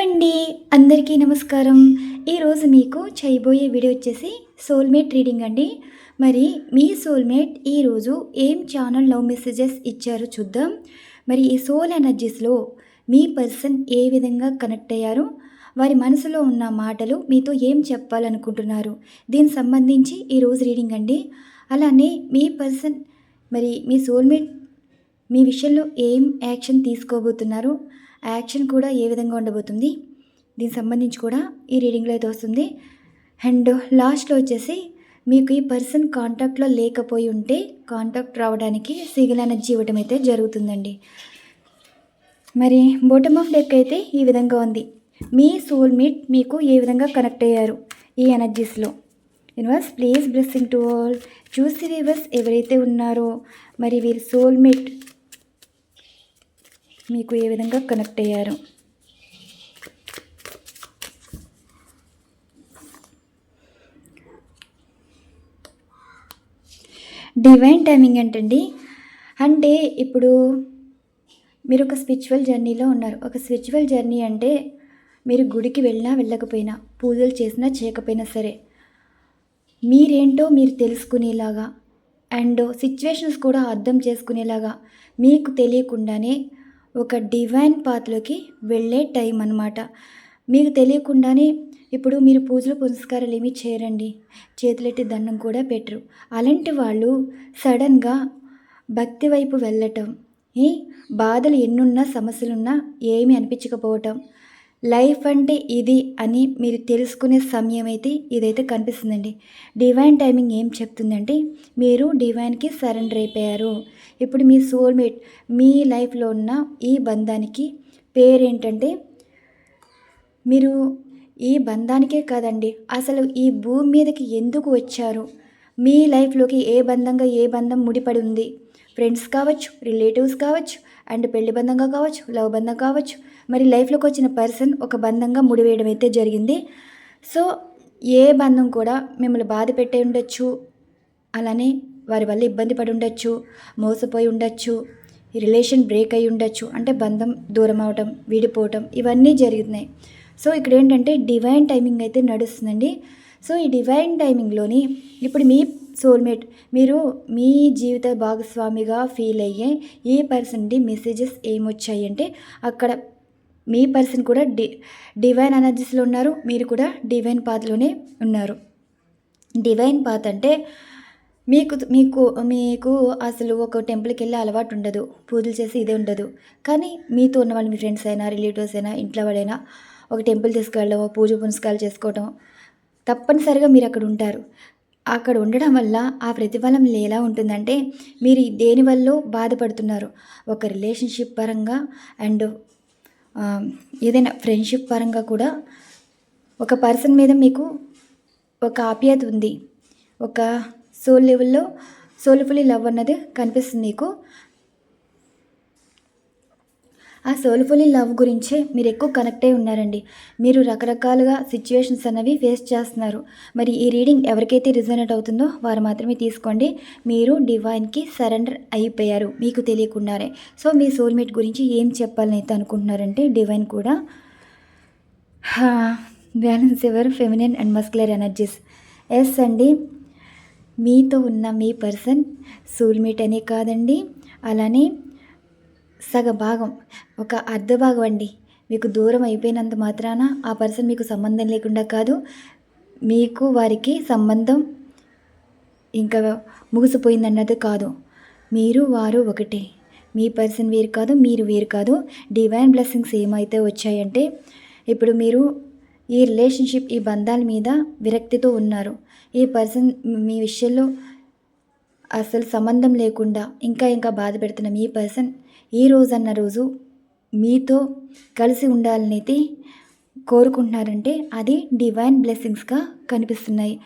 అండి అందరికీ నమస్కారం. ఈరోజు మీకు చేయబోయే వీడియో వచ్చేసి సోల్మేట్ రీడింగ్ అండి. మరి మీ సోల్మేట్ ఈరోజు ఏం ఛానల్ లవ్ మెసేజెస్ ఇచ్చారో చూద్దాం. మరి ఈ సోల్ ఎనర్జీస్లో మీ పర్సన్ ఏ విధంగా కనెక్ట్ అయ్యారు? వారి మనసులో ఉన్న మాటలు మీతో ఏం చెప్పాలనుకుంటున్నారు? దీనికి సంబంధించి ఈరోజు రీడింగ్ అండి. అలానే మీ పర్సన్ మరి మీ సోల్మేట్ మీ విషయంలో ఏం యాక్షన్ తీసుకోబోతున్నారు? యాక్షన్ కూడా ఏ విధంగా ఉండబోతుంది? దీనికి సంబంధించి కూడా ఈ రీడింగ్లో అయితే వస్తుంది. అండ్ లాస్ట్లో వచ్చేసి మీకు ఈ పర్సన్ కాంటాక్ట్లో లేకపోయి ఉంటే కాంటాక్ట్ రావడానికి సిగల్ ఎనర్జీ ఇవ్వటం అయితే జరుగుతుందండి. మరి బోటమ్ ఆఫ్ డెక్ అయితే ఈ విధంగా ఉంది. మీ సోల్మేట్ మీకు ఏ విధంగా కనెక్ట్ అయ్యారు ఈ ఎనర్జీస్లో universe please blessing to all చూసి రివర్స్ ఎవరైతే ఉన్నారో మరి వీరి సోల్మేట్ మీకు ఏ విధంగా కనెక్ట్ అయ్యారు? డివైన్ టైమింగ్ ఏంటండి అంటే ఇప్పుడు మీరు ఒక స్పిరిచువల్ జర్నీలో ఉన్నారు. ఒక స్పిరిచువల్ జర్నీ అంటే మీరు గుడికి వెళ్ళినా వెళ్ళకపోయినా పూజలు చేసినా చేయకపోయినా సరే మీరేంటో మీరు తెలుసుకునేలాగా అండ్ సిచ్యువేషన్స్ కూడా అర్థం చేసుకునేలాగా మీకు తెలియకుండానే ఒక డివైన్ పాత్లోకి వెళ్ళే టైం అన్నమాట. మీకు తెలియకుండానే ఇప్పుడు మీరు పూజలు పురస్కారాలు ఏమీ చేయరండి. చేతులెట్టి దండం కూడా పెట్టరు. అలాంటి వాళ్ళు సడన్గా భక్తి వైపు వెళ్ళటం బాధలు ఎన్నున్నా సమస్యలున్నా ఏమీ అనిపించకపోవటం లైఫ్ అంటే ఇది అని మీరు తెలుసుకునే సమయం అయితే ఇదైతే కనిపిస్తుందండి. డివైన్ టైమింగ్ ఏం చెప్తుందంటే మీరు డివైన్కి సరెండర్ అయిపోయారు. ఇప్పుడు మీ సోల్మేట్ మీ లైఫ్లో ఉన్న ఈ బంధానికి పేరేంటంటే మీరు ఈ బంధానికే కాదండి అసలు ఈ భూమి మీదకి ఎందుకు వచ్చారు? మీ లైఫ్లోకి ఏ బంధంగా ఏ బంధం ముడిపడి ఉంది? ఫ్రెండ్స్ కావచ్చు రిలేటివ్స్ కావచ్చు అండ్ పెళ్ళి బంధంగా కావచ్చు లవ్ బంధం కావచ్చు మరి లైఫ్లోకి వచ్చిన పర్సన్ ఒక బంధంగా ముడివేయడం అయితే జరిగింది. సో ఏ బంధం కూడా మిమ్మల్ని బాధ పెట్టే ఉండొచ్చు అలానే వారి వల్ల ఇబ్బంది పడి ఉండొచ్చు మోసపోయి ఉండొచ్చు ఈ రిలేషన్ బ్రేక్ అయి ఉండొచ్చు అంటే బంధం దూరం అవటం విడిపోవటం ఇవన్నీ జరుగుతున్నాయి సో ఇక్కడ ఏంటంటే డివైన్ టైమింగ్ అయితే నడుస్తుందండి. సో ఈ డివైన్ టైమింగ్లోని ఇప్పుడు మీ సోల్మేట్ మీరు మీ జీవిత భాగస్వామిగా ఫీల్ అయ్యే ఈ పర్సన్కి మెసేజెస్ ఏమొచ్చాయి అంటే అక్కడ మీ పర్సన్ కూడా డి డివైన్ ఎనర్జీస్లో ఉన్నారు మీరు కూడా డివైన్ పాత్లోనే ఉన్నారు. డివైన్ పాత్ అంటే మీకు మీకు మీకు అసలు ఒక టెంపుల్కి వెళ్ళే అలవాటు ఉండదు పూజలు చేసి ఇదే ఉండదు. కానీ మీతో ఉన్న వాళ్ళు మీ ఫ్రెండ్స్ అయినా రిలేటివ్స్ అయినా ఇంట్లో వాళ్ళైనా ఒక టెంపుల్ తీసుకెళ్ళడం పూజ పునస్కారాలు చేసుకోవడం తప్పనిసరిగా మీరు అక్కడ ఉంటారు. అక్కడ ఉండడం వల్ల ఆ ప్రతిఫలం ఎలా ఉంటుందంటే మీరు దేనివల్ల బాధపడుతున్నారు? ఒక రిలేషన్షిప్ పరంగా అండ్ ఏదైనా ఫ్రెండ్షిప్ పరంగా కూడా ఒక పర్సన్ మీద మీకు ఒక ఆప్యాయత ఉంది. ఒక సోల్ లెవెల్లో సోల్ఫుల్లీ లవ్ అన్నది కనిపిస్తుంది మీకు. ఆ సోల్ఫుల్లీ లవ్ గురించే మీరు ఎక్కువ కనెక్ట్ అయి ఉన్నారండి. మీరు రకరకాలుగా సిచ్యువేషన్స్ అనేవి ఫేస్ చేస్తున్నారు. మరి ఈ రీడింగ్ ఎవరికైతే రిజనేట్ అవుతుందో వారు మాత్రమే తీసుకోండి. మీరు డివైన్కి సరెండర్ అయిపోయారు మీకు తెలియకుండానే. సో మీ సోల్మేట్ గురించి ఏం చెప్పాలని అయితే అనుకుంటున్నారంటే డివైన్ కూడా balance ever? Feminine and masculine energies. Yes అండి. మీతో ఉన్న మీ పర్సన్ సోల్మేట్ అనే కాదండి. అలానే సగ భాగం ఒక అర్ధ భాగం అండి. మీకు దూరం అయిపోయినంత మాత్రాన ఆ పర్సన్ మీకు సంబంధం లేకుండా కాదు మీకు వారికి సంబంధం ఇంకా ముగిసిపోయిందన్నది కాదు. మీరు వారు ఒకటే. మీ పర్సన్ వేరు కాదు మీరు వేరు కాదు. డివైన్ బ్లెస్సింగ్స్ ఏమైతే వచ్చాయంటే ఇప్పుడు మీరు ఈ రిలేషన్షిప్ ఈ బంధాల మీద విరక్తితో ఉన్నారు. ఈ పర్సన్ మీ విషయంలో అసలు సంబంధం లేకుండా ఇంకా ఇంకా బాధ పెడుతున్న మీ పర్సన్ ఈ రోజన్న రోజు మీతో కలిసి ఉండాలనైతే కోరుకుంటున్నారంటే అది డివైన్ బ్లెస్సింగ్స్గా కనిపిస్తున్నాయి.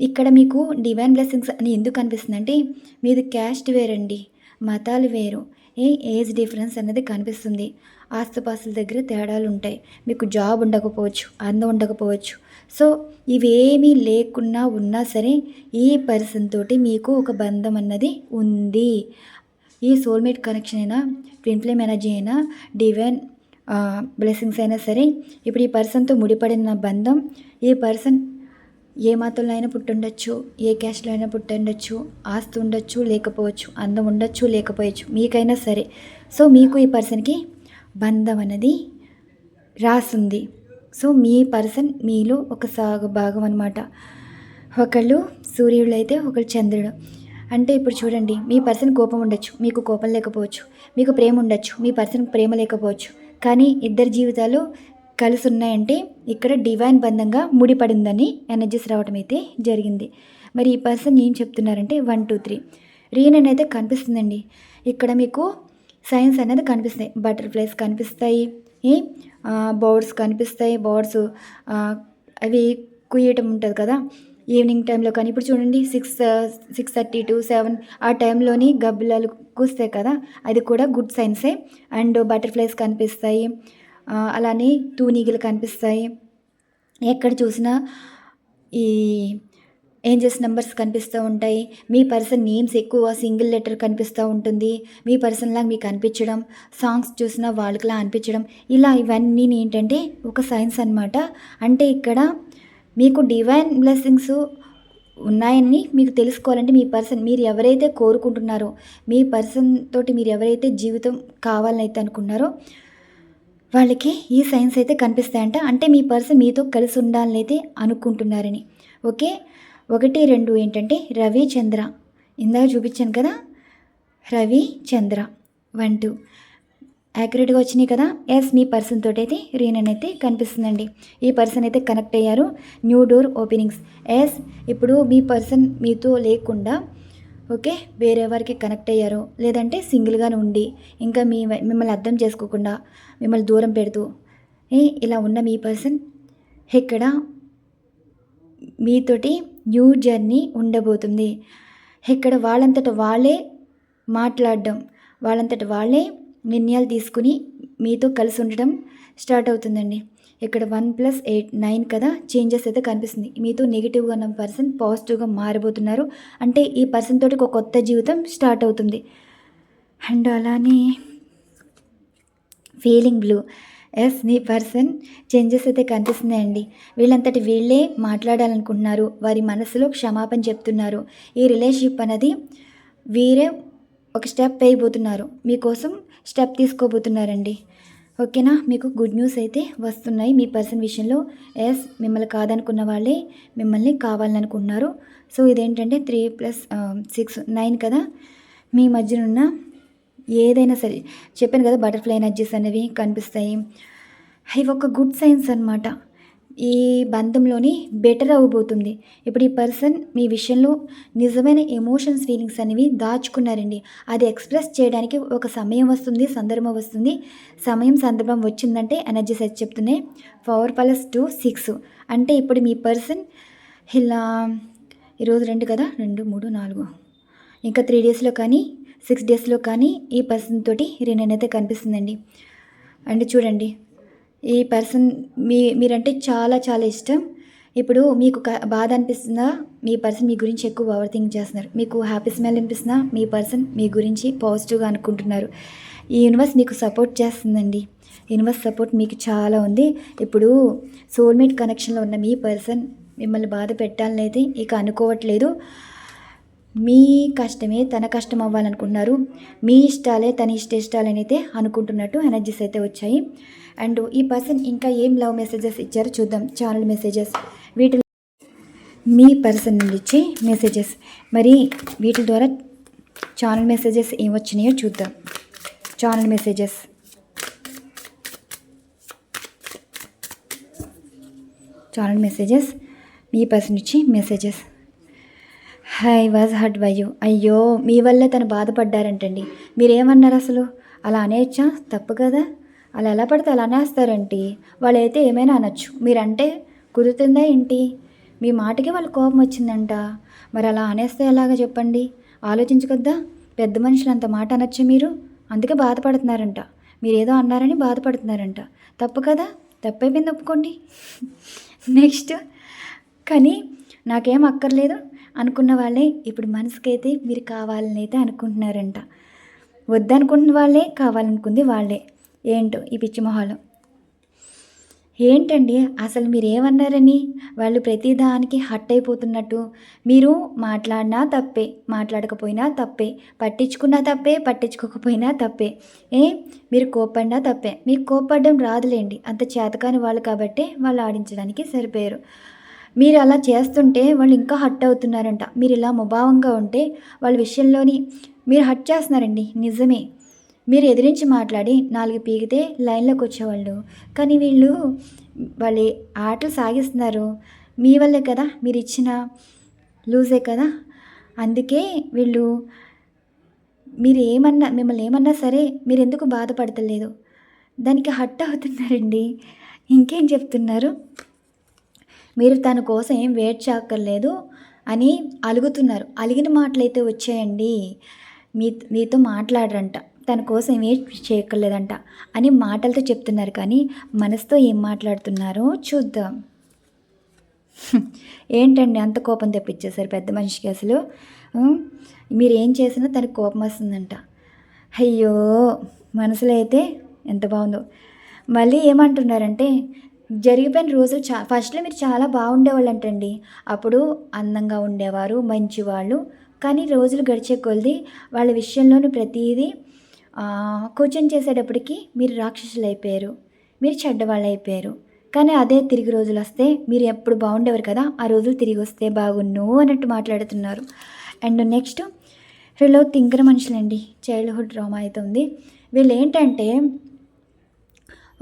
ఇక్కడ మీకు డివైన్ బ్లెస్సింగ్స్ అని ఎందుకు కనిపిస్తుందంటే మీది క్యాస్ట్ వేరండి మతాలు వేరు ఏ ఏజ్ డిఫరెన్స్ అన్నది కనిపిస్తుంది. ఆస్తుపాస్తుల దగ్గర తేడాలు ఉంటాయి. మీకు జాబ్ ఉండకపోవచ్చు అందం ఉండకపోవచ్చు. సో ఇవేమీ లేకున్నా ఉన్నా సరే ఈ పర్సన్ తోటి మీకు ఒక బంధం అన్నది ఉంది. ఈ సోల్మేట్ కనెక్షన్ అయినా ట్విన్ ఫ్లేమ్ ఎనర్జీ అయినా డివైన్ బ్లెస్సింగ్స్ అయినా సరే ఇప్పుడు ఈ పర్సన్తో ముడిపడిన బంధం ఈ పర్సన్ ఏ మతంలో అయినా పుట్టుండొచ్చు ఏ క్యాస్ట్లో అయినా పుట్టుండొచ్చు ఆస్తి ఉండొచ్చు లేకపోవచ్చు అందం ఉండొచ్చు లేకపోవచ్చు మీకైనా సరే. సో మీకు ఈ పర్సన్కి బంధం అనేది రాసుంది. సో మీ పర్సన్ మీలో ఒక సాగు భాగం అనమాట ఒకళ్ళు సూర్యుడు అయితే ఒకళ్ళు చంద్రుడు. అంటే ఇప్పుడు చూడండి మీ పర్సన్ కోపం ఉండొచ్చు మీకు కోపం లేకపోవచ్చు మీకు ప్రేమ ఉండొచ్చు మీ పర్సన్ ప్రేమ లేకపోవచ్చు. కానీ ఇద్దరి జీవితాలు కలిసి ఉన్నాయంటే ఇక్కడ డివైన్ బంధంగా ముడిపడిందని ఎనర్జీస్ రావడం అయితే జరిగింది. మరి ఈ పర్సన్ ఏం చెప్తున్నారంటే వన్ టూ త్రీ రీనన్ అయితే కనిపిస్తుందండి. ఇక్కడ మీకు సైన్స్ అనేది కనిపిస్తాయి బటర్ఫ్లైస్ కనిపిస్తాయి బర్డ్స్ కనిపిస్తాయి బర్డ్స్ అవి కుయ్యటం ఉంటుంది కదా. ఈవినింగ్ టైంలో కానీ ఇప్పుడు చూడండి six six thirty to seven ఆ టైంలోని గబ్బిలాలు కూస్తాయి కదా అది కూడా గుడ్ సైన్సే అండ్ బటర్ఫ్లైస్ కనిపిస్తాయి అలానే తూనీగలు కనిపిస్తాయి. ఎక్కడ చూసినా ఈ ఏంజెస్ నెంబర్స్ కనిపిస్తూ ఉంటాయి. మీ పర్సన్ నేమ్స్ ఎక్కువ సింగిల్ లెటర్ కనిపిస్తూ ఉంటుంది. మీ పర్సన్లాగా మీకు అనిపించడం సాంగ్స్ చూసినా వాళ్ళకిలా అనిపించడం ఇలా ఇవన్నీ ఏంటంటే ఒక సైన్స్ అన్నమాట. అంటే ఇక్కడ మీకు డివైన్ బ్లెస్సింగ్స్ ఉన్నాయని మీకు తెలుసుకోవాలంటే మీ పర్సన్ మీరు ఎవరైతే కోరుకుంటున్నారో మీ పర్సన్ తోటి మీరు ఎవరైతే జీవితం కావాలని అయితే అనుకున్నారో వాళ్ళకి ఈ సైన్స్ అయితే కనిపిస్తాయంట. అంటే మీ పర్సన్ మీతో కలిసి ఉండాలని అయితే అనుకుంటున్నారని. ఓకే? ఒకటి రెండు ఏంటంటే రవి చంద్ర ఇందాక చూపించాను కదా? రవి చంద్ర వన్ టూ యాక్యురేట్గా వచ్చినాయి కదా? ఎస్ మీ పర్సన్ తోటి అయితే రీనన్ అయితే కనిపిస్తుందండి. ఈ పర్సన్ అయితే కనెక్ట్ అయ్యారు. న్యూ డోర్ ఓపెనింగ్స్ ఎస్ ఇప్పుడు మీ పర్సన్ మీతో లేకుండా ఓకే వేరే వారికి కనెక్ట్ అయ్యారు లేదంటే సింగిల్గానే ఉండి ఇంకా మీ మిమ్మల్ని అర్థం చేసుకోకుండా మిమ్మల్ని దూరం పెడుతూ ఏ ఇలా ఉన్న మీ పర్సన్ ఇక్కడ మీతోటి న్యూ జర్నీ ఉండబోతుంది. ఇక్కడ వాళ్ళంతట వాళ్ళే మాట్లాడడం వాళ్ళంతట వాళ్ళే నిర్ణయాలు తీసుకుని మీతో కలిసి ఉండడం స్టార్ట్ అవుతుందండి. ఇక్కడ వన్ ప్లస్ ఎయిట్ నైన్ కదా చేంజెస్ అయితే కనిపిస్తుంది. మీతో నెగిటివ్గా ఉన్న పర్సన్ పాజిటివ్గా మారిపోతున్నారు అంటే ఈ పర్సన్ తోటి ఒక కొత్త జీవితం స్టార్ట్ అవుతుంది. అండ్ అలానే ఫీలింగ్ బ్లూ. ఎస్ నీ పర్సన్ చేంజెస్ అయితే కనిపిస్తున్నాయండి. వీళ్ళంతటి వీళ్ళే మాట్లాడాలనుకుంటున్నారు. వారి మనసులో క్షమాపణ చెప్తున్నారు. ఈ రిలేషన్షిప్ అనేది వీరే ఒక స్టెప్ వేయబోతున్నారు. మీకోసం స్టెప్ తీసుకోబోతున్నారండి. ఓకేనా? మీకు గుడ్ న్యూస్ అయితే వస్తున్నాయి. మీ పర్సన్ విషయంలో ఎస్ మిమ్మల్ని కాదనుకున్న వాళ్ళే మిమ్మల్ని కావాలనుకున్నారు సో ఇదేంటంటే త్రీ ప్లస్ సిక్స్ నైన్ కదా? మీ మధ్యనున్న ఏదైనా సరే చెప్పాను కదా బటర్ఫ్లై ఎనర్జీస్ అనేవి కనిపిస్తాయి. ఇవి ఒక గుడ్ సైన్స్ అనమాట ఈ బంధంలోని బెటర్ అవ్వబోతుంది. ఇప్పుడు ఈ పర్సన్ మీ విషయంలో నిజమైన ఎమోషన్స్ ఫీలింగ్స్ అనేవి దాచుకున్నారండి. అది ఎక్స్ప్రెస్ చేయడానికి ఒక సమయం వస్తుంది సందర్భం వస్తుంది. సమయం సందర్భం వచ్చిందంటే ఎనర్జీ సెట్ చెప్తున్నాయి. పవర్ ప్లస్ టూ సిక్స్ అంటే ఇప్పుడు మీ పర్సన్ ఇలా ఈరోజు రెండు కదా? రెండు మూడు నాలుగు. ఇంకా త్రీ డేస్లో కానీ సిక్స్ డేస్లో కానీ ఈ పర్సన్ తోటి రినైన్ అయితే కనిపిస్తుందండి. అండ్ చూడండి ఈ పర్సన్ మీ మీరంటే చాలా చాలా ఇష్టం. ఇప్పుడు మీకు బాధ అనిపిస్తుందా? మీ పర్సన్ మీ గురించి ఎక్కువ ఓవర్ థింక్ చేస్తున్నారు. మీకు హ్యాపీ స్మెల్ అనిపిస్తుందా? మీ పర్సన్ మీ గురించి పాజిటివ్గా అనుకుంటున్నారు. ఈ యూనివర్స్ మీకు సపోర్ట్ చేస్తుందండి. యూనివర్స్ సపోర్ట్ మీకు చాలా ఉంది. ఇప్పుడు సోల్మేట్ కనెక్షన్లో ఉన్న మీ పర్సన్ మిమ్మల్ని బాధ పెట్టాలని అయితే ఇక అనుకోవట్లేదు. మీ కష్టమే తన కష్టం అవ్వాలనుకుంటున్నారు. మీ ఇష్టాలే తన ఇష్ట ఇష్టాలనైతే అనుకుంటున్నట్టు ఎనర్జీస్ అయితే వచ్చాయి. అండ్ ఈ పర్సన్ ఇంకా ఏం లవ్ మెసేజెస్ ఇచ్చారో చూద్దాం. Channel messages. వీటి మీ పర్సన్ నుండి ఇచ్చే మెసేజెస్. మరి వీటి ద్వారా ఛానల్ మెసేజెస్ ఏం వచ్చినాయో చూద్దాం. Channel messages. Channel messages. మీ పర్సన్ ఇచ్చి messages. He was hurt by you? అయ్యో మీ వల్లే తను బాధపడ్డారంటండి. మీరేమన్నారు అసలు? అలా అనేచ్చా? తప్పు కదా? అలా ఎలా పడితే అలా అనేస్తారంటి వాళ్ళైతే ఏమైనా అనొచ్చు. మీరంటే కుదురుతుందా ఏంటి? మీ మాటకి వాళ్ళ కోపం వచ్చిందంట. మరి అలా అనేస్తే ఎలాగ చెప్పండి? ఆలోచించకొద్దా? పెద్ద మనుషులు అంత మాట అనొచ్చు మీరు? అందుకే బాధపడుతున్నారంట. మీరు ఏదో అన్నారని బాధపడుతున్నారంట. తప్పు కదా? తప్పైపోయింది ఒప్పుకోండి. నెక్స్ట్. కానీ నాకేం అక్కర్లేదు అనుకున్న వాళ్ళే ఇప్పుడు మనసుకైతే మీరు కావాలని అయితే అనుకుంటున్నారంట. వద్దనుకున్న వాళ్ళే కావాలనుకుంది వాళ్ళే. ఏంటో ఈ పిచ్చి మొహాలు? ఏంటండి? అసలు మీరు ఏమన్నారని వాళ్ళు ప్రతిదానికి హట్ అయిపోతున్నట్టు మీరు మాట్లాడినా తప్పే మాట్లాడకపోయినా తప్పే పట్టించుకున్నా తప్పే పట్టించుకోకపోయినా తప్పే. ఏ? మీరు కోప్పడినా తప్పే. మీకు కోప్పడడం రాదులేండి. అంత చేతకాని వాళ్ళు కాబట్టే వాళ్ళు ఆడించడానికి సరిపోయారు. మీరు అలా చేస్తుంటే వాళ్ళు ఇంకా హట్ అవుతున్నారంట. మీరు ఇలా ముభావంగా ఉంటే వాళ్ళ విషయంలోని మీరు హట్ చేస్తున్నారండి. నిజమే. మీరు ఎదిరించి మాట్లాడి నాలుగు పీకితే లైన్లోకి వచ్చేవాళ్ళు. కానీ వీళ్ళు వాళ్ళు ఆటలు సాగిస్తున్నారు. మీ వల్లే కదా మీరు ఇచ్చిన లూజే కదా? అందుకే వీళ్ళు మీరు ఏమన్నా మిమ్మల్ని ఏమన్నా సరే మీరు ఎందుకు బాధపడతలేదు? దానికి హట్ అవుతున్నారండి. ఇంకేం చెప్తున్నారు? మీరు తన కోసం ఏం వెయిట్ చేయక్కర్లేదు అని అలుగుతున్నారు. అలిగిన మాటలైతే వచ్చాయండి. మీ మీతో మాట్లాడరంట. తన కోసం ఏం చేయక్కర్లేదంట అని మాటలతో చెప్తున్నారు కానీ మనసుతో ఏం మాట్లాడుతున్నారో చూద్దాం. ఏంటండి అంత కోపం తెప్పించేశారు పెద్ద మనిషికి అసలు? మీరు ఏం చేసినా తనకు కోపం వస్తుందంట. అయ్యో మనసులో అయితే ఎంత బాగుందో. మళ్ళీ ఏమంటున్నారంటే జరిగిపోయిన రోజులు చా ఫస్ట్లో మీరు చాలా బాగుండేవాళ్ళు అంటండి అప్పుడు అందంగా ఉండేవారు మంచివాళ్ళు. కానీ రోజులు గడిచే కొలిది వాళ్ళ విషయంలోని ప్రతిదీ కూర్చొని చేసేటప్పటికి మీరు రాక్షసులు అయిపోయారు మీరు చెడ్డవాళ్ళు అయిపోయారు. కానీ అదే తిరిగి రోజులు వస్తే మీరు ఎప్పుడు బాగుండేవారు కదా ఆ రోజులు తిరిగి వస్తే బాగున్ను అన్నట్టు మాట్లాడుతున్నారు. అండ్ నెక్స్ట్ వీళ్ళు తింకర మనుషులండి చైల్డ్హుడ్ డ్రామా అయితే ఉంది. వీళ్ళు ఏంటంటే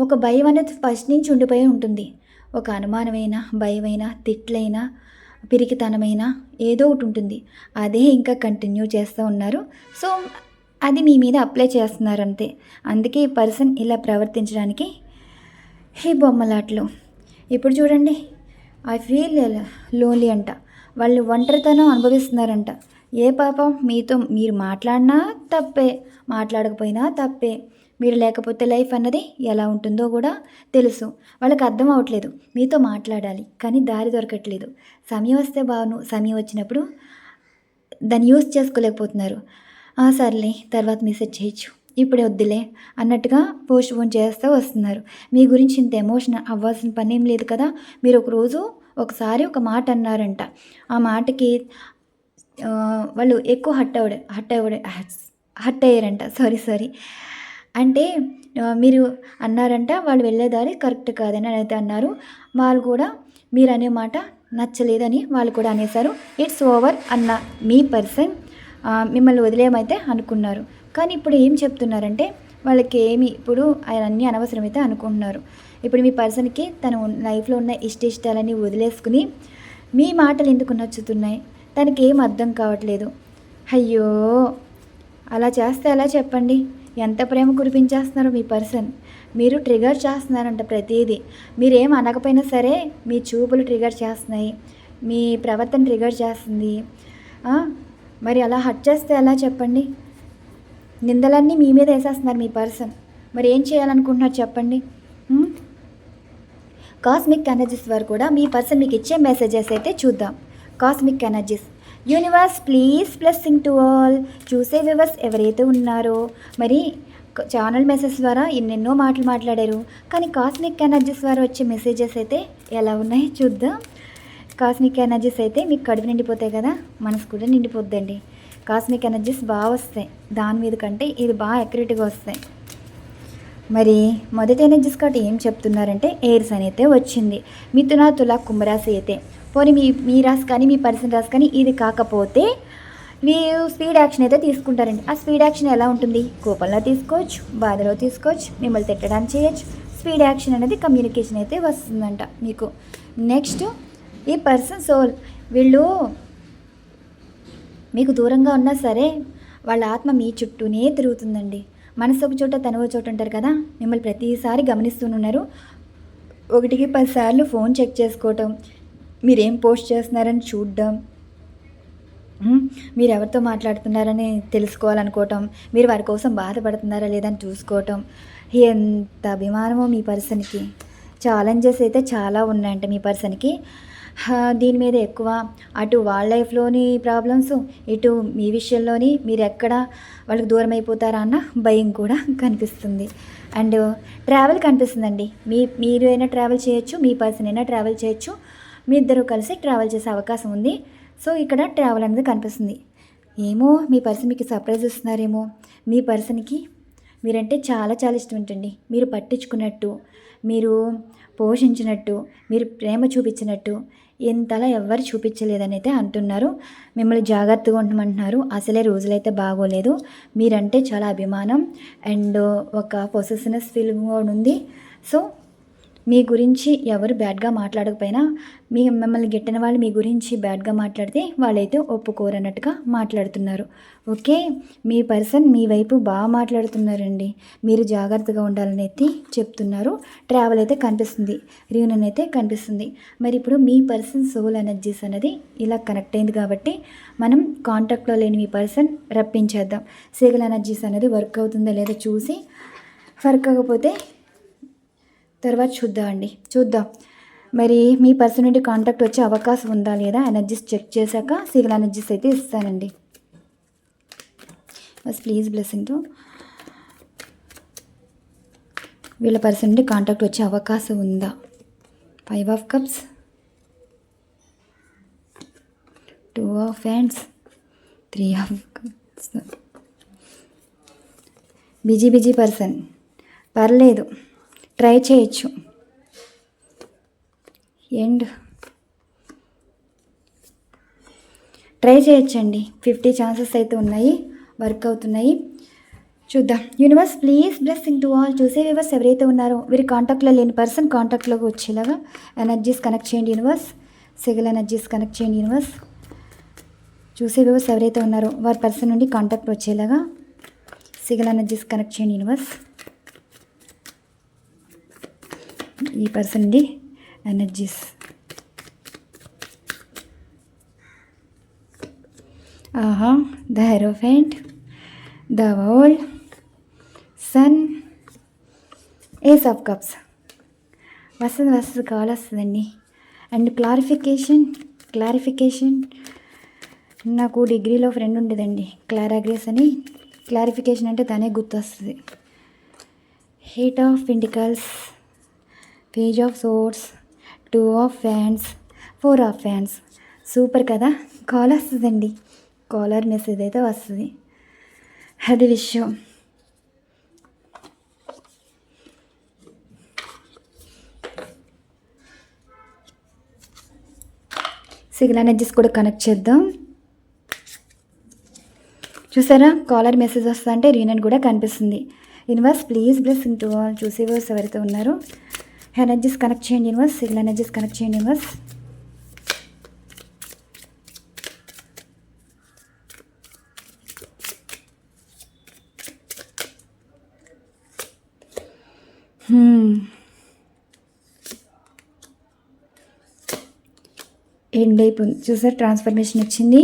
ఒక భయం అనేది ఫస్ట్ నుంచి ఉండిపోయి ఉంటుంది. ఒక అనుమానమైన భయమైన తిట్లైనా పిరికితనమైన ఏదో ఒకటి ఉంటుంది. అదే ఇంకా కంటిన్యూ చేస్తూ ఉన్నారు. సో అది మీ మీద అప్లై చేస్తున్నారు అంతే అందుకే ఈ పర్సన్ ఇలా ప్రవర్తించడానికి హే బొమ్మలాట్లు. ఇప్పుడు చూడండి. ఐ ఫీల్ లోన్లీ అంట. వాళ్ళు ఒంటరితనం అనుభవిస్తున్నారంట. ఏ పాపం మీతో మీరు మాట్లాడినా తప్పే. మాట్లాడకపోయినా తప్పే. మీరు లేకపోతే లైఫ్ అన్నది ఎలా ఉంటుందో కూడా తెలుసు. వాళ్ళకి అర్థం అవ్వట్లేదు మీతో మాట్లాడాలి కానీ దారి దొరకట్లేదు. సమయం వస్తే బాగును. సమయం వచ్చినప్పుడు దాన్ని యూస్ చేసుకోలేకపోతున్నారు. సర్లే తర్వాత మెసేజ్ చేయొచ్చు. ఇప్పుడే వద్దులే అన్నట్టుగా పోస్ట్ పోన్ చేస్తూ వస్తున్నారు. మీ గురించి ఇంత ఎమోషన్ అవ్వాల్సిన పని ఏం లేదు కదా? మీరు ఒక రోజు ఒకసారి ఒక మాట అన్నారంట. ఆ మాటకి వాళ్ళు ఎక్కువ హట్ అవ్వడ హట్ అవ్వడ హట్ అయ్యారంట. సారీ సారీ అంటే మీరు అన్నారంట వాళ్ళు వెళ్ళేదారి కరెక్ట్ కాదని అయితే అన్నారు. వాళ్ళు కూడా మీరు అనే మాట నచ్చలేదని వాళ్ళు కూడా అనేసారు ఇట్స్ ఓవర్ అన్న మీ పర్సన్ మిమ్మల్ని వదిలేయమైతే అనుకున్నారు. కానీ ఇప్పుడు ఏం చెప్తున్నారంటే వాళ్ళకి ఏమి ఇప్పుడు ఆయన అన్నీ అనవసరమైతే అనుకుంటున్నారు. ఇప్పుడు మీ పర్సన్కి తన లైఫ్లో ఉన్న ఇష్ట ఇష్టాలన్నీ వదిలేసుకుని మీ మాటలు ఎందుకు నచ్చుతున్నాయి? తనకి ఏం అర్థం కావట్లేదు. అయ్యో! అలా చేస్తే ఎలా చెప్పండి? ఎంత ప్రేమ కురిపించేస్తున్నారు మీ పర్సన్? మీరు ట్రిగర్ చేస్తున్నారంట ప్రతిదీ. మీరేం అనకపోయినా సరే మీ చూపులు ట్రిగర్ చేస్తున్నాయి. మీ ప్రవర్తన ట్రిగర్ చేస్తుంది. మరి అలా హట్ చేస్తే ఎలా చెప్పండి? నిందలన్నీ మీ మీద వేసేస్తున్నారు మీ పర్సన్. మరి ఏం చేయాలనుకుంటున్నారు చెప్పండి? కాస్మిక్ ఎనర్జీస్ వారు కూడా మీ పర్సన్ మీకు ఇచ్చే మెసేజెస్ అయితే చూద్దాం. Cosmic energies. Universe please blessing to all. చూసే వివర్స్ ఎవరైతే ఉన్నారో మరి ఛానల్ మెసేజ్ ద్వారా ఎన్నెన్నో మాటలు మాట్లాడారు. కానీ కాస్మిక్ ఎనర్జీస్ ద్వారా వచ్చే మెసేజెస్ అయితే ఎలా ఉన్నాయి చూద్దాం. కాస్మిక్ ఎనర్జీస్ అయితే మీకు కడుపు నిండిపోతాయి కదా మనసు కూడా నిండిపోద్దండి. కాస్మిక్ ఎనర్జీస్ బాగా వస్తాయి. దాని మీద కంటే ఇది బాగా అక్యురేట్గా వస్తాయి. మరి మొదటి ఎనర్జీస్ కాబట్టి ఏం చెప్తున్నారంటే ఎయిర్స్ అని అయితే వచ్చింది. మిథున తుల కుంభరాశి అయితే. పోనీ మీ మీ రాశి కానీ మీ పర్సన్ రాశి కానీ ఇది కాకపోతే మీరు స్పీడ్ యాక్షన్ అయితే తీసుకుంటారండి. ఆ స్పీడ్ యాక్షన్ ఎలా ఉంటుంది? కోపంలో తీసుకోవచ్చు బాధలో తీసుకోవచ్చు మిమ్మల్ని తిట్టడానికి చేయొచ్చు. స్పీడ్ యాక్షన్ అనేది కమ్యూనికేషన్ అయితే వస్తుందంట మీకు. నెక్స్ట్ ఈ పర్సన్ సోల్? వీళ్ళు మీకు దూరంగా ఉన్నా సరే వాళ్ళ ఆత్మ మీ చుట్టూనే తిరుగుతుందండి. మనసు ఒక చోట తను ఒక చోట ఉంటారు కదా? మిమ్మల్ని ప్రతిసారి గమనిస్తూనున్నారు. ఒకటికి పదిసార్లు ఫోన్ చెక్ చేసుకోవటం మీరేం పోస్ట్ చేస్తున్నారని చూడడం మీరు ఎవరితో మాట్లాడుతున్నారని తెలుసుకోవాలనుకోవటం మీరు వారి కోసం బాధపడుతున్నారా లేదని చూసుకోవటం. ఎంత అభిమానమో మీ పర్సన్కి. ఛాలెంజెస్ అయితే చాలా ఉన్నాయంట మీ పర్సన్కి. దీని మీద ఎక్కువ అటు వాళ్ళ లైఫ్లోని ప్రాబ్లమ్స్ ఇటు మీ విషయంలోని మీరు ఎక్కడ వాళ్ళకి దూరం అయిపోతారా అన్న భయం కూడా కనిపిస్తుంది. అండ్ ట్రావెల్ కనిపిస్తుందండి. మీ మీరు అయినా ట్రావెల్ చేయొచ్చు మీ పర్సన్ అయినా ట్రావెల్ చేయొచ్చు మీ ఇద్దరు కలిసి ట్రావెల్ చేసే అవకాశం ఉంది. సో ఇక్కడ ట్రావెల్ అనేది కనిపిస్తుంది. ఏమో మీ పర్సన్ మీకు సర్ప్రైజ్ ఇస్తున్నారేమో. మీ పర్సన్కి మీరంటే చాలా చాలా ఇష్టం ఉంటుంది మీరు పట్టించుకున్నట్టు మీరు పోషించినట్టు మీరు ప్రేమ చూపించినట్టు ఇంతలా ఎవ్వరు చూపించలేదని అయితే అంటున్నారు. మిమ్మల్ని జాగ్రత్తగా ఉండమంటున్నారు. అసలే రోజులైతే బాగోలేదు. మీరంటే చాలా అభిమానం. అండ్ ఒక పొసెసినెస్ ఫీలింగ్ కూడా ఉంది. సో మీ గురించి ఎవరు బ్యాడ్గా మాట్లాడకపోయినా మీ మిమ్మల్ని గిట్టిన వాళ్ళు మీ గురించి బ్యాడ్గా మాట్లాడితే వాళ్ళైతే ఒప్పుకోరన్నట్టుగా మాట్లాడుతున్నారు. ఓకే? మీ పర్సన్ మీ వైపు బాగా మాట్లాడుతున్నారండి. మీరు జాగ్రత్తగా ఉండాలని అయితే చెప్తున్నారు. ట్రావెల్ అయితే కనిపిస్తుంది. రీయూనియన్ అయితే కనిపిస్తుంది. మరి ఇప్పుడు మీ పర్సన్ సోల్ ఎనర్జీస్ అనేది ఇలా కనెక్ట్ అయింది కాబట్టి మనం కాంటాక్ట్లో లేని మీ పర్సన్ రప్పించేద్దాం. సిగల్ ఎనర్జీస్ అనేది వర్క్ అవుతుందా లేదా చూసి వర్క్ అవ్వకపోతే తర్వాత చూద్దామండి చూద్దాం. మరి మీ పర్సన్ నుండి కాంటాక్ట్ వచ్చే అవకాశం ఉందా లేదా? ఎనర్జీస్ చెక్ చేశాక సిగల్ ఎనర్జీస్ అయితే ఇస్తానండి. బస్ ప్లీజ్ బ్లెస్సింగ్ టు వీళ్ళ పర్సన్ నుండి కాంటాక్ట్ వచ్చే అవకాశం ఉందా? Five of cups two of hands three of cups busy busy person పర్లేదు. ట్రై చేయొచ్చు. ఎండ్. ట్రై చేయొచ్చండి. ఫిఫ్టీ ఛాన్సెస్ అయితే ఉన్నాయి. వర్క్ అవుతున్నాయి. చూద్దాం. Universe please blessing to all. చూసే వ్యూవర్స్ ఎవరైతే ఉన్నారో వీరి కాంటాక్ట్లో లేని పర్సన్ కాంటాక్ట్లోకి వచ్చేలాగా ఎనర్జీస్ కనెక్ట్ చేయండి యూనివర్స్ సిగల్ ఎనర్జీస్ కనెక్ట్ చేయండి యూనివర్స్ చూసే వ్యూవర్స్ ఎవరైతే ఉన్నారో వారి పర్సన్ నుండి కాంటాక్ట్ వచ్చేలాగా సిగల్ ఎనర్జీస్ కనెక్ట్ చేయండి యూనివర్స్ ఈ పర్సన్ ఎనర్జీస్ ఆహా the hierophant the world sun ace of cups వస్తుంది వస్తుంది కాల్ వస్తుందండి అండ్ క్లారిఫికేషన్ క్లారిఫికేషన్ నాకు డిగ్రీలో ఫ్రెండ్ ఉండేదండి. క్లారాగ్రేస్ అని. క్లారిఫికేషన్ అంటే తనే గుర్తొస్తుంది. Heat of పిండికల్స్ page of source two of fans four of fans super కదా? కాల్ వస్తుందండి. కాలర్ మెసేజ్ అయితే వస్తుంది. అది విషయం. సిగ్నల్ ఎనర్జీస్ కూడా కనెక్ట్ చేద్దాం. చూసారా? కాలర్ మెసేజ్ వస్తుందంటే రీనెట్ కూడా కనిపిస్తుంది. Universe please blessing to all చూసేవర్స్ ఎవరైతే ఉన్నారో. ఎనర్జీస్ కనెక్ట్ చేయండి యూనివర్స్ సిగ్నల్ ఎనర్జీస్ కనెక్ట్ చేయండి యూనివర్స్ ఎండ్ అయిపోయింది చూసారు? ట్రాన్స్ఫర్మేషన్ వచ్చింది.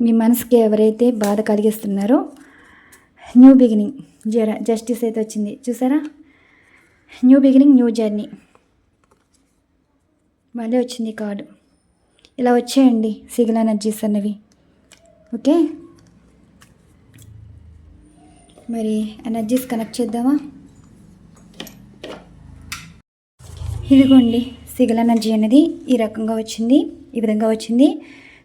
మీ మనసుకి ఎవరైతే బాధ కలిగిస్తున్నారో న్యూ బిగినింగ్ జర జస్టిస్ అయితే వచ్చింది. చూసారా? New beginning new journey. మళ్ళీ వచ్చింది కార్డు. ఇలా వచ్చేయండి సిగిల్ ఎనర్జీస్ అన్నవి. ఓకే? మరి ఎనర్జీస్ కనెక్ట్ చేద్దామా? ఇదిగోండి సిగిల్ ఎనర్జీ అనేది ఈ రకంగా వచ్చింది ఈ విధంగా వచ్చింది.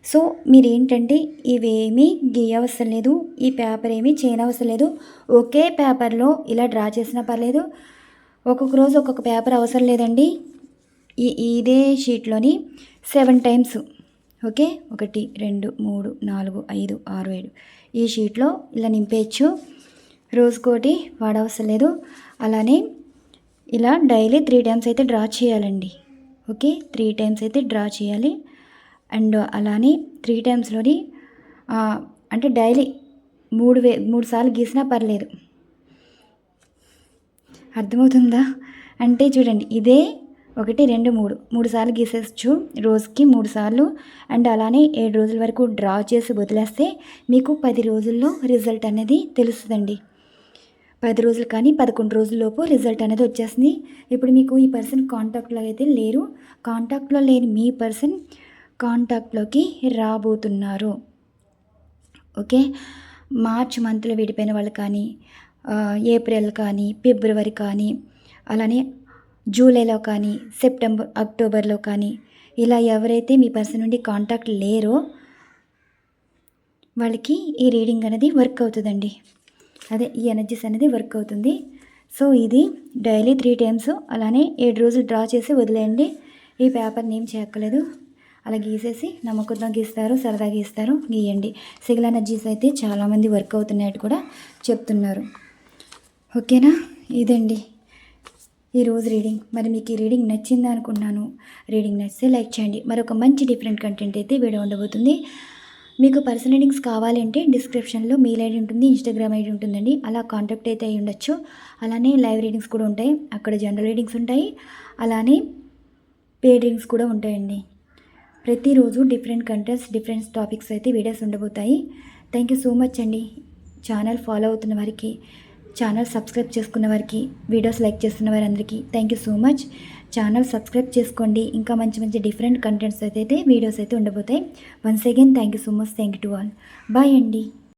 సో మీరేంటంటే ఇవేమీ గీయవసరం లేదు ఈ పేపర్ ఏమీ చేయనవసరం లేదు. ఒకే పేపర్లో ఇలా డ్రా చేసినా పర్లేదు. ఒక్కొక్క రోజు ఒక్కొక్క పేపర్ అవసరం లేదండి. ఈ ఇదే షీట్లోని సెవెన్ టైమ్స్. ఓకే? ఒకటి రెండు మూడు నాలుగు ఐదు ఆరు ఏడు. ఈ షీట్లో ఇలా నింపేయచ్చు. రోజుకోటి వాడవసరం లేదు. అలానే ఇలా డైలీ త్రీ టైమ్స్ అయితే డ్రా చేయాలండి. ఓకే? త్రీ టైమ్స్ అయితే డ్రా చేయాలి. అండ్ అలానే త్రీ టైమ్స్లోని అంటే డైలీ మూడు వే మూడు సార్లు గీసినా పర్లేదు. అర్థమవుతుందా? అంటే చూడండి ఇదే ఒకటి రెండు మూడు. మూడు సార్లు గీసేచ్చు రోజుకి మూడు సార్లు. అండ్ అలానే ఏడు రోజుల వరకు డ్రా చేసి వదిలేస్తే మీకు పది రోజుల్లో రిజల్ట్ అనేది తెలుస్తుందండి. పది రోజులు కానీ పదకొండు రోజుల్లోపు రిజల్ట్ అనేది వచ్చేస్తుంది. ఇప్పుడు మీకు ఈ పర్సన్ కాంటాక్ట్లో అయితే లేరు. కాంటాక్ట్లో లేని మీ పర్సన్ కాంటాక్ట్లోకి రాబోతున్నారు. ఓకే? మార్చ్ మంత్లో విడిపోయిన వాళ్ళు కానీ ఏప్రిల్ కానీ ఫిబ్రవరి కానీ అలానే జూలైలో కానీ సెప్టెంబర్ అక్టోబర్లో కానీ ఇలా ఎవరైతే మీ పర్సన్ నుండి కాంటాక్ట్ లేరో వాళ్ళకి ఈ రీడింగ్ అనేది వర్క్ అవుతుందండి. అదే ఈ ఎనర్జీస్ అనేది వర్క్ అవుతుంది. సో ఇది డైలీ త్రీ టైమ్స్ అలానే ఏడు రోజులు డ్రా చేసి వదిలేయండి. ఈ పేపర్ని ఏం చేయక్కలేదు అలా గీసేసి నమ్మకంతో గీస్తారు సరదా గీస్తారు. గీయండి. సిగిల్ ఎనర్జీస్ అయితే చాలామంది వర్క్ అవుతున్నాయని కూడా చెప్తున్నారు. ఓకేనా? ఇదండి. ఈరోజు రీడింగ్. మరి మీకు ఈ రీడింగ్ నచ్చింది అనుకున్నాను. రీడింగ్ నచ్చితే లైక్ చేయండి. మరొక మంచి డిఫరెంట్ కంటెంట్ అయితే వీడియో ఉండబోతుంది. మీకు పర్సనల్ రీడింగ్స్ కావాలంటే డిస్క్రిప్షన్లో మెయిల్ ఐడి ఉంటుంది ఇన్స్టాగ్రామ్ ఐడి ఉంటుందండి. అలా కాంటాక్ట్ అయితే అయి ఉండొచ్చు. అలానే లైవ్ రీడింగ్స్ కూడా ఉంటాయి. అక్కడ జనరల్ రీడింగ్స్ ఉంటాయి. అలానే పేడ్ రీడింగ్స్ కూడా ఉంటాయండి. ప్రతిరోజు డిఫరెంట్ కంటెంట్స్ డిఫరెంట్ టాపిక్స్ అయితే వీడియోస్ ఉండబోతాయి. థ్యాంక్ యూ సో మచ్ అండి. ఛానల్ ఫాలో అవుతున్న వారికి ఛానల్ సబ్స్క్రైబ్ చేసుకున్న వారికి వీడియోస్ లైక్ చేస్తున్న వారందరికీ thank you so much channel subscribe చేసుకోండి. ఇంకా మంచి మంచి డిఫరెంట్ కంటెంట్స్ అయితే వీడియోస్ అయితే ఉండబోతాయి. Once again thank you so much thank you to all bye అండి.